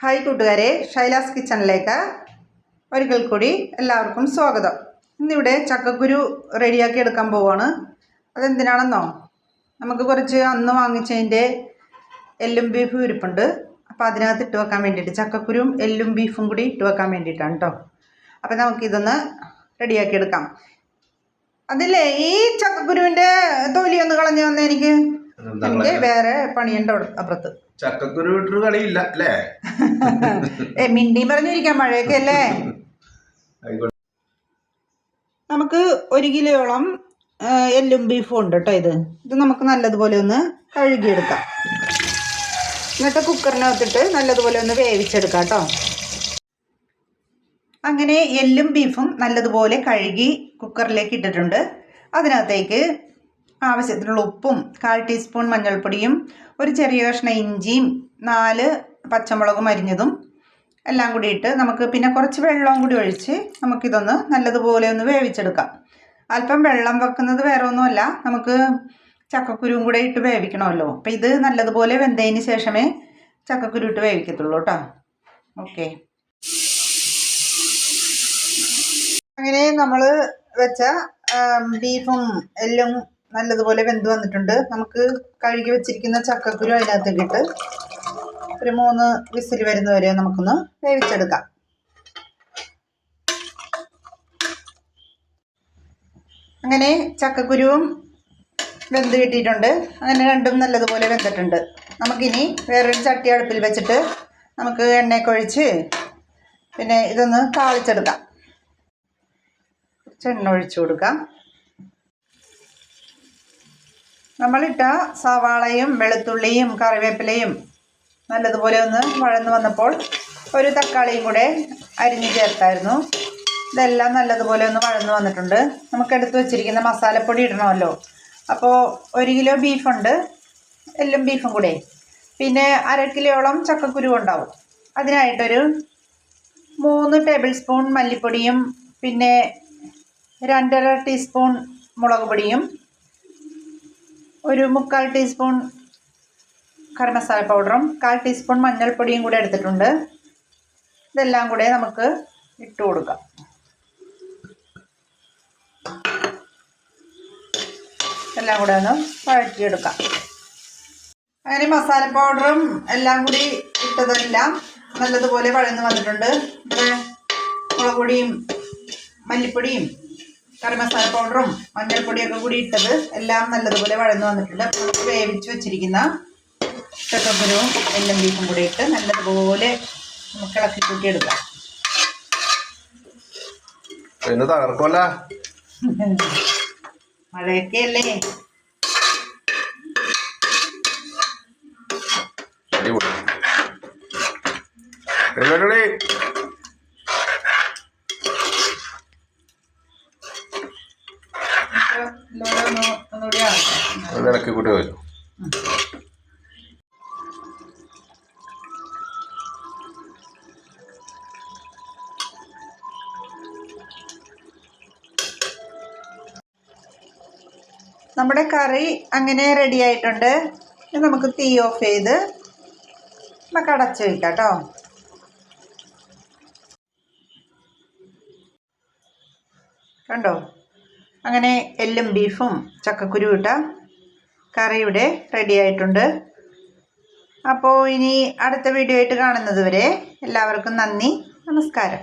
Hi കൂട്ടുകാരെ ഷൈലാസ് കിച്ചണിലേക്ക് ഒരിക്കൽ കൂടി എല്ലാവർക്കും സ്വാഗതം. ഇന്നിവിടെ ചക്കക്കുരു റെഡിയാക്കി എടുക്കാൻ പോവാണ്. അതെന്തിനാണെന്നോ? നമുക്ക് കുറച്ച് അന്ന് വാങ്ങിച്ചതിന്റെ എല്ലും ബീഫും ഇരിപ്പുണ്ട്. അപ്പോൾ അതിനകത്ത് ഇട്ട് വെക്കാൻ വേണ്ടിയിട്ട് ചക്കക്കുരും എല്ലും ബീഫും കൂടി ഇട്ട് വെക്കാൻ വേണ്ടിയിട്ടാണ് കേട്ടോ. അപ്പോൾ നമുക്കിതൊന്ന് റെഡിയാക്കി എടുക്കാം. അതില്ലേ ഈ ചക്കക്കുരുവിന്റെ തൊലി ഒന്ന് കളഞ്ഞു വന്നേ എനിക്ക്. എനിക്ക് വേറെ പണിയുണ്ട് അപ്പുറത്ത്. ചക്കക്കുരു കളിയില്ല അല്ലേ? ഏ മിണ്ടി പറഞ്ഞിരിക്കാം മഴയൊക്കെ അല്ലേ നമുക്ക് ഒരു കിലോയോളം എല്ലും ബീഫും ഉണ്ട് കേട്ടോ ഇത്. ഇത് നമുക്ക് നല്ലതുപോലെ ഒന്ന് കഴുകിയെടുക്കാം. എന്നിട്ട് കുക്കറിനകത്തിട്ട് നല്ലതുപോലെ ഒന്ന് വേവിച്ചെടുക്കാം കേട്ടോ അങ്ങനെ എല്ലും ബീഫും നല്ലതുപോലെ കഴുകി കുക്കറിലേക്ക് ഇട്ടിട്ടുണ്ട്. അതിനകത്തേക്ക് ആവശ്യത്തിനുള്ള ഉപ്പും കാൽ ടീസ്പൂൺ മഞ്ഞൾപ്പൊടിയും ഒരു ചെറിയ കഷ്ണം ഇഞ്ചിയും നാല് പച്ചമുളകും അരിഞ്ഞതും എല്ലാം കൂടി ഇട്ട് നമുക്ക് പിന്നെ കുറച്ച് വെള്ളവും കൂടി ഒഴിച്ച് നമുക്കിതൊന്ന് നല്ലതുപോലെ ഒന്ന് വേവിച്ചെടുക്കാം. അല്പം വെള്ളം വെക്കുന്നത് വേറെ ഒന്നുമല്ല നമുക്ക് ചക്കക്കുരുവും കൂടെ ഇട്ട് വേവിക്കണമല്ലോ. അപ്പം ഇത് നല്ലതുപോലെ വെന്തതിന് ശേഷമേ ചക്കക്കുരു ഇട്ട് വേവിക്കത്തുള്ളൂ കേട്ടോ. ഓക്കെ. അങ്ങനെ നമ്മൾ വെച്ച ബീഫും എല്ലും നല്ലതുപോലെ വെന്ത് വന്നിട്ടുണ്ട്. നമുക്ക് കഴുകി വെച്ചിരിക്കുന്ന ചക്കക്കുരു അതിനകത്തേക്ക് ഇട്ട് ഒരു മൂന്ന് വിസിൽ വരുന്നവരെ നമുക്കൊന്ന് വേവിച്ചെടുക്കാം. അങ്ങനെ ചക്കക്കുരുവും വെന്ത് കിട്ടിയിട്ടുണ്ട്. അങ്ങനെ രണ്ടും നല്ലതുപോലെ വെന്തിട്ടുണ്ട്. നമുക്കിനി വേറൊരു ചട്ടി അടുപ്പിൽ വെച്ചിട്ട് നമുക്ക് എണ്ണയൊക്കെ ഒഴിച്ച് പിന്നെ ഇതൊന്ന് താളിച്ചെടുക്കാം. കുറച്ച് എണ്ണ ഒഴിച്ചു കൊടുക്കാം. നമ്മളിട്ട സവാളയും വെളുത്തുള്ളിയും കറിവേപ്പിലയും നല്ലതുപോലെ ഒന്ന് വഴന്ന് വന്നപ്പോൾ ഒരു തക്കാളിയും കൂടെ അരിഞ്ഞ് ചേർത്തായിരുന്നു. ഇതെല്ലാം നല്ലതുപോലെ ഒന്ന് വഴന്ന് വന്നിട്ടുണ്ട്. നമുക്ക് എടുത്ത് വെച്ചിരിക്കുന്ന മസാലപ്പൊടി ഇടണമല്ലോ. അപ്പോൾ ഒരു കിലോ ബീഫുണ്ട്. എല്ലാം ബീഫും കൂടെ. പിന്നെ അര കിലോളം ചക്കക്കുരു ഉണ്ടാവും. അതിനായിട്ടൊരു മൂന്ന് ടേബിൾ സ്പൂൺ മല്ലിപ്പൊടിയും പിന്നെ രണ്ടര ടീസ്പൂൺ മുളക് പൊടിയും ഒരു മുക്കാൽ ടീസ്പൂൺ കറി മസാല പൗഡറും കാൽ ടീസ്പൂൺ മഞ്ഞൾപ്പൊടിയും കൂടെ എടുത്തിട്ടുണ്ട്. ഇതെല്ലാം കൂടെ നമുക്ക് ഇട്ട് കൊടുക്കാം. എല്ലാം കൂടെ ഒന്ന് വഴറ്റിയെടുക്കാം. അങ്ങനെ മസാല പൗഡറും എല്ലാം കൂടി ഇട്ടതെല്ലാം നല്ലതുപോലെ വഴന്ന് വന്നിട്ടുണ്ട്. മുളക് പൊടിയും മല്ലിപ്പൊടിയും കറി മസാല പൗഡറും മഞ്ഞൾപ്പൊടിയൊക്കെ കൂടി ഇട്ടത് എല്ലാം നല്ലതുപോലെ വഴന്ന് വന്നിട്ടുണ്ട്. വേവിച്ച് വെച്ചിരിക്കുന്ന ചക്കക്കുരുവും എല്ലാം ബീഫും കൂടി ഇട്ട് നല്ലതുപോലെ നമുക്ക് ഇളക്കി കൂട്ടിയെടുക്കാം. പിന്നെ തകർക്കുമല്ല മഴയൊക്കെ അല്ലേ അടിപൊളി ഇളക്കി കൂട്ടി വരും നമ്മുടെ കറി അങ്ങനെ റെഡി ആയിട്ടുണ്ട്. നമുക്ക് തീ ഓഫ് ചെയ്ത് നമുക്ക് അടച്ച് വയ്ക്കാം കേട്ടോ കണ്ടോ? അങ്ങനെ എല്ലും ബീഫും ചക്കക്കുരു ഇട്ട കറിയുടെ റെഡി ആയിട്ടുണ്ട്. അപ്പോൾ ഇനി അടുത്ത വീഡിയോ ആയിട്ട് കാണുന്നത് വരെ എല്ലാവർക്കും നന്ദി. നമസ്കാരം.